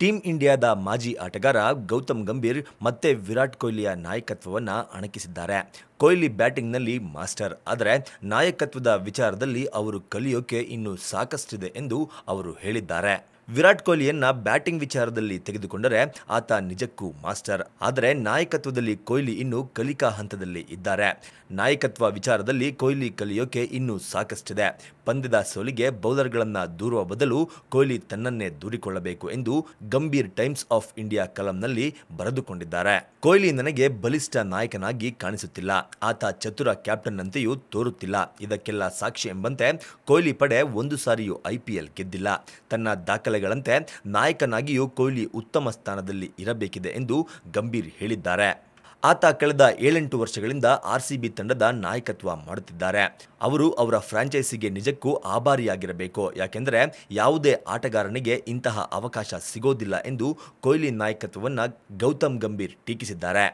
Team ಇಂಡಿಯಾದ ಮಾಜಿ ಆಟಗಾರ ಗೌತಮ್ ಗಂಭೀರ್ ಮತ್ತೆ ವಿರಾಟ್ ಕೊಹ್ಲಿಯ ನಾಯಕತ್ವವನ್ನು ಅಣಕಿಸಿದ್ದಾರೆ. ಕೊಹ್ಲಿ ಬ್ಯಾಟಿಂಗ್ನಲ್ಲಿ ಮಾಸ್ಟರ್. ಆದರೆ ನಾಯಕತ್ವದ ವಿಚಾರದಲ್ಲಿ ಅವರು ಕಲಿಯೋಕೆ ಇನ್ನೂ ಸಾಕಷ್ಟಿದೆ ಎಂದು ಅವರು ಹೇಳಿದ್ದಾರೆ. ವಿರಾಟ್ ಕೊಹ್ಲಿಯನ್ನ ಬ್ಯಾಟಿಂಗ್ ವಿಚಾರದಲ್ಲಿ ತೆಗೆದುಕೊಂಡರೆ ಆತ ನಿಜಕ್ಕೂ ಮಾಸ್ಟರ್. ಆದರೆ ನಾಯಕತ್ವದಲ್ಲಿ ಕೊಹ್ಲಿ ಇನ್ನೂ ಕಲಿಕಾ ಹಂತದಲ್ಲಿ ಇದ್ದಾರೆ. ನಾಯಕತ್ವ ವಿಚಾರದಲ್ಲಿ ಕೊಹ್ಲಿ ಕಲಿಯೋಕೆ ಇನ್ನೂ ಸಾಕಷ್ಟಿದೆ. ಪಂದ್ಯದ ಸೋಲಿಗೆ ಬೌಲರ್ಗಳನ್ನು ದೂರುವ ಬದಲು ಕೊಹ್ಲಿ ತನ್ನನ್ನೇ ದೂರಿಕೊಳ್ಳಬೇಕು ಎಂದು ಗಂಭೀರ್ ಟೈಮ್ಸ್ ಆಫ್ ಇಂಡಿಯಾ ಕಲಂನಲ್ಲಿ ಬರೆದುಕೊಂಡಿದ್ದಾರೆ. ಕೊಹ್ಲಿ ನನಗೆ ಬಲಿಷ್ಠ ನಾಯಕನಾಗಿ ಕಾಣಿಸುತ್ತಿಲ್ಲ. ಆತ ಚತುರ ಕ್ಯಾಪ್ಟನ್ ಅಂತೆಯೂ ತೋರುತ್ತಿಲ್ಲ. ಇದಕ್ಕೆಲ್ಲ ಸಾಕ್ಷಿ ಎಂಬಂತೆ ಕೊಹ್ಲಿ ಪಡೆ ಒಂದು ಸಾರಿಯೂ ಐಪಿಎಲ್ ಗೆದ್ದಿಲ್ಲ. ತನ್ನ ದಾಖಲೆಗಳಂತೆ ನಾಯಕನಾಗಿಯೂ ಕೊಹ್ಲಿ ಉತ್ತಮ ಸ್ಥಾನದಲ್ಲಿ ಇರಬೇಕಿದೆ ಎಂದು ಗಂಭೀರ್ ಹೇಳಿದ್ದಾರೆ. ಆತ ಕಳೆದ ಏಳೆಂಟು ವರ್ಷಗಳಿಂದ ಆರ್ಸಿಬಿ ತಂಡದ ನಾಯಕತ್ವ ಮಾಡುತ್ತಿದ್ದಾರೆ. ಅವರು ಅವರ ಫ್ರಾಂಚೈಸಿಗೆ ನಿಜಕ್ಕೂ ಆಭಾರಿಯಾಗಿರಬೇಕು, ಯಾಕೆಂದರೆ ಯಾವುದೇ ಆಟಗಾರನಿಗೆ ಇಂತಹ ಅವಕಾಶ ಸಿಗೋದಿಲ್ಲ ಎಂದು ಕೊಹ್ಲಿ ನಾಯಕತ್ವವನ್ನು ಗೌತಮ್ ಗಂಭೀರ್ ಟೀಕಿಸಿದ್ದಾರೆ.